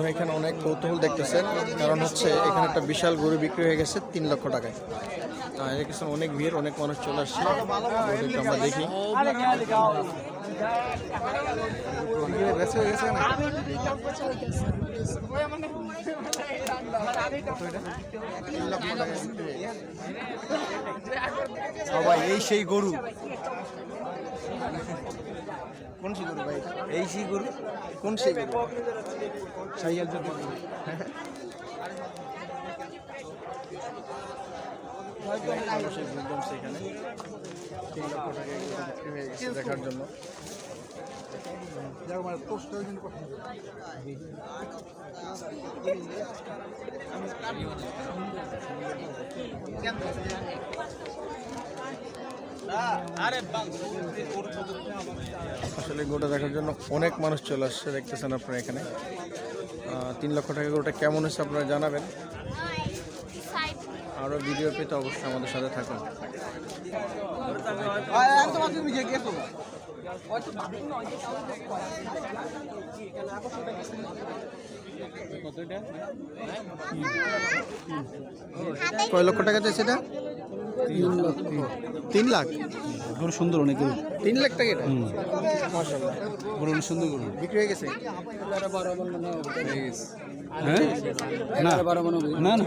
বন্ধুরা এখানে অনেক কৌতূহল দেখতেছেন, কারণ হচ্ছে এখানে একটা বিশাল গরু বিক্রি হয়ে গেছে তিন লক্ষ টাকায়। অনেক ভিড়, অনেক মানুষ চলে আসছে। আমরা দেখি। সবাই, এই সেই গরু। কোন সেই গরু ভাই? এই সেই গরু কোন সেই গরু সাইয়াল জাতের গরু মানুষের ভিড় জমছে তিন লক্ষ টাকা বিক্রি হয়ে গেছে দেখার জন্য আসলে গোটা দেখার জন্য অনেক মানুষ চলে আসছে, দেখতেছেন আপনারা এখানে। তিন লক্ষ টাকা গোটা কেমন হচ্ছে আপনারা জানাবেন। আরও ভিডিও পেতে অবশ্যই আমাদের সাথে থাকুন। কয় লক্ষ টাকা চাইছে এটা? তিন লাখ? গরু সুন্দর অনেক। গরু তিন লাখ টাকা এটা? মাশাআল্লাহ। গরু সুন্দর গরু। বিক্রি হয়ে গেছে? হ্যাঁ? না। না না।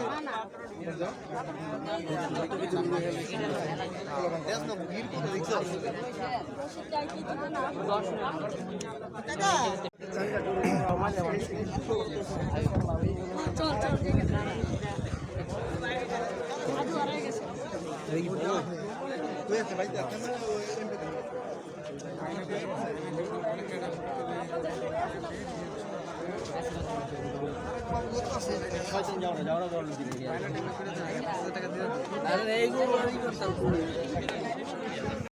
না, না। রসিদটা কি দিবে না? চল চল গেছে